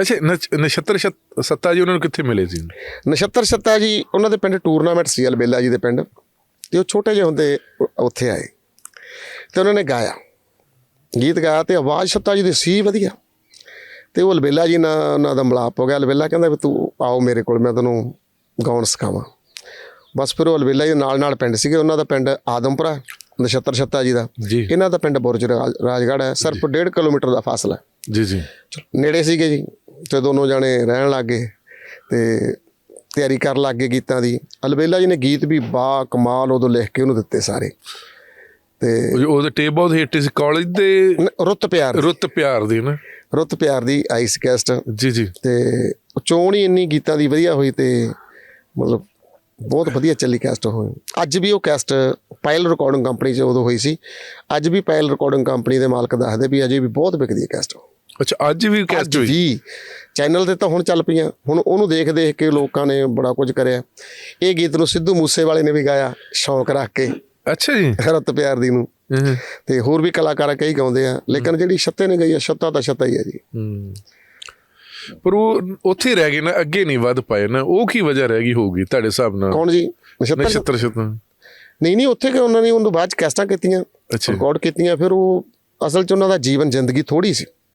ਅੱਛਾ ਨਛ- ਨਛੱਤਰ ਛੱਤ- ਸੱਤਾ ਜੀ ਉਹਨਾਂ ਨੂੰ ਕਿੱਥੇ ਮਿਲੇ ਸੀ? ਨਛੱਤਰ ਸੱਤਾ ਜੀ ਉਹਨਾਂ ਦੇ ਪਿੰਡ ਟੂਰਨਾਮੈਂਟ ਸੀ ਅਲਬੇਲਾ ਜੀ ਦੇ ਪਿੰਡ। ਤੇ ਉਹ ਛੋਟੇ ਜਿਹੇ ਹੁੰਦੇ ਉੱਥੇ ਆਏ। ਤੇ ਉਹਨਾਂ ਨੇ ਗਾਇਆ। ਗੀਤ ਗਾਇਆ ਤੇ ਆਵਾਜ਼ ਸੱਤਾ ਜੀ ਦੀ ਸੀ ਵਧੀਆ। ਤੇ ਉਹ ਅਲਬੇਲਾ ਜੀ ਨਾਲ ਉਹਨਾਂ ਦਾ ਮਲਾਪ ਹੋ ਗਿਆ। ਅਲਬੇਲਾ ਕਹਿੰਦਾ ਵੀ ਤੂੰ ਆਓ ਮੇਰੇ ਕੋਲ ਮੈਂ ਤੈਨੂੰ ਗਾਉਣ ਸਿਖਾਵਾਂ। ਬਸ ਫਿਰ ਉਹ ਅਲਬੇਲਾ ਜੀ ਨਾਲ ਨਾਲ ਪਿੰਡ ਸੀਗੇ। ਉਹਨਾਂ ਦਾ ਪਿੰਡ ਆਦਮਪੁਰਾ ਨਛੱਤਰ ਸੱਤਾ ਜੀ ਦਾ। ਇਹਨਾਂ ਦਾ ਪਿੰਡ ਬੁਰਜ ਰਾਜ- ਰਾਜਗੜ੍ਹ ਹੈ। ਸਿਰਫ 1.5 ਕਿਲੋਮੀਟਰ ਦਾ ਫਾਸਲਾ ਹੈ। ਜੀ ਜੀ। ਨੇੜੇ ਸੀਗੇ ਜੀ। ਤੇ ਦੋਨੋਂ ਜਾਣੇ ਰਹਿਣ ਲੱਗੇ ਤੇ ਤਿਆਰੀ ਕਰਨ ਲੱਗੇ ਗੀਤਾਂ ਦੀ। ਅਲਬੇਲਾ ਜੀ ਨੇ ਗੀਤ ਵੀ ਬਾ ਕਮਾਲ ਉਦੋਂ ਲਿਖ ਕੇ ਉਹਨੂੰ ਦਿੱਤੇ ਸਾਰੇ। ਤੇ ਉਹ- ਉਹਦੇ ਟੇਪ ਬਹੁਤ ਹਿੱਟ ਸੀ ਕਾਲਜ ਦੇ ਰੁੱਤ ਪਿਆਰ ਰੁੱਤ ਪਿਆਰ ਦੀ ਨਾ। ਰੁੱਤ ਪਿਆਰ ਦੀ ਆਈਸ ਕੈਸਟ ਜੀ ਜੀ। ਤੇ ਚੋਣ ਹੀ ਇੰਨੀ ਗੀਤਾਂ ਦੀ ਵਧੀਆ ਹੋਈ ਤੇ ਮਤਲਬ ਬਹੁਤ ਵਧੀਆ ਚੱਲੀ ਕੈਸਟ ਹੋਈ ਅੱਜ ਵੀ ਉਹ ਕੈਸਟ ਪਾਇਲ ਰਿਕਾਰਡਿੰਗ ਕੰਪਨੀ 'ਚ ਉਦੋਂ ਹੋਈ ਸੀ। ਅੱਜ ਵੀ ਪਾਇਲ ਰਿਕਾਰਡਿੰਗ ਕੰਪਨੀ ਦੇ ਮਾਲਕ ਦੱਸਦੇ ਵੀ ਅਜੇ ਵੀ ਬਹੁਤ ਵਿਕਦੀ ਹੈ ਕੈਸਟ ਅੱਛਾ ਅੱਜ ਵੀ ਕੈਸਟ ਹੋਈ? ਵੀ। ਚੈਨਲ ਤੇ ਤਾਂ ਹੁਣ ਚੱਲ ਪਈਆਂ। ਹੁਣ ਉਹਨੂੰ ਦੇਖ ਦੇਖ ਕੇ ਲੋਕਾਂ ਨੇ ਬੜਾ ਕੁਝ ਕਰਿਆ। ਇਹ ਗੀਤ ਨੂੰ ਸਿੱਧੂ ਮੂਸੇ ਵਾਲੇ ਨੇ ਵੀ ਗਾਇਆ ਸ਼ੌਂਕ ਰੱਖ ਕੇ। ਅੱਛਾ ਜੀ। ਰਤ ਪਿਆਰ ਦੀ ਨੂੰ। ਤੇ ਹੋਰ ਵੀ ਕਲਾਕਾਰ ਕਈ ਗਾਉਂਦੇ ਆ ਲੇਕਿਨ ਜਿਹੜੀ ਛੱਤੇ ਨੇ ਗਈ ਆ ਛੱਤਾ ਤਾਂ ਛੱਤਾ ਹੀ ਹੈ ਜੀ। ਪਰ ਉਹ ਉੱਥੇ ਰਹਿ ਗਏ ਨਾ ਅੱਗੇ ਨਹੀਂ ਵੱਧ ਪਾਏ ਨਾ। ਉਹ ਕੀ ਵਜ੍ਹਾ ਰਹਿ ਗਈ ਹੋਊਗੀ ਤੁਹਾਡੇ ਹਿਸਾਬ ਨਾਲ? ਕੌਣ ਜੀ? ਨਛੱਤਰ ਛੱਤਰ ਨਹੀਂ ਨਹੀਂ ਉੱਥੇ ਕਿ ਉਹਨਾਂ ਨੇ ਉਹਨੂੰ ਬਾਅਦ ਚ ਕੈਸਟਾਂ ਕੀਤੀਆਂ। ਰਿਕਾਰਡ ਕੀਤੀਆਂ ਫਿਰ ਉਹ ਅਸਲ ਚ ਉਹਨਾਂ ਦਾ ਜੀਵਨ ਜ਼ਿੰਦਗੀ ਥੋੜੀ ਸੀ।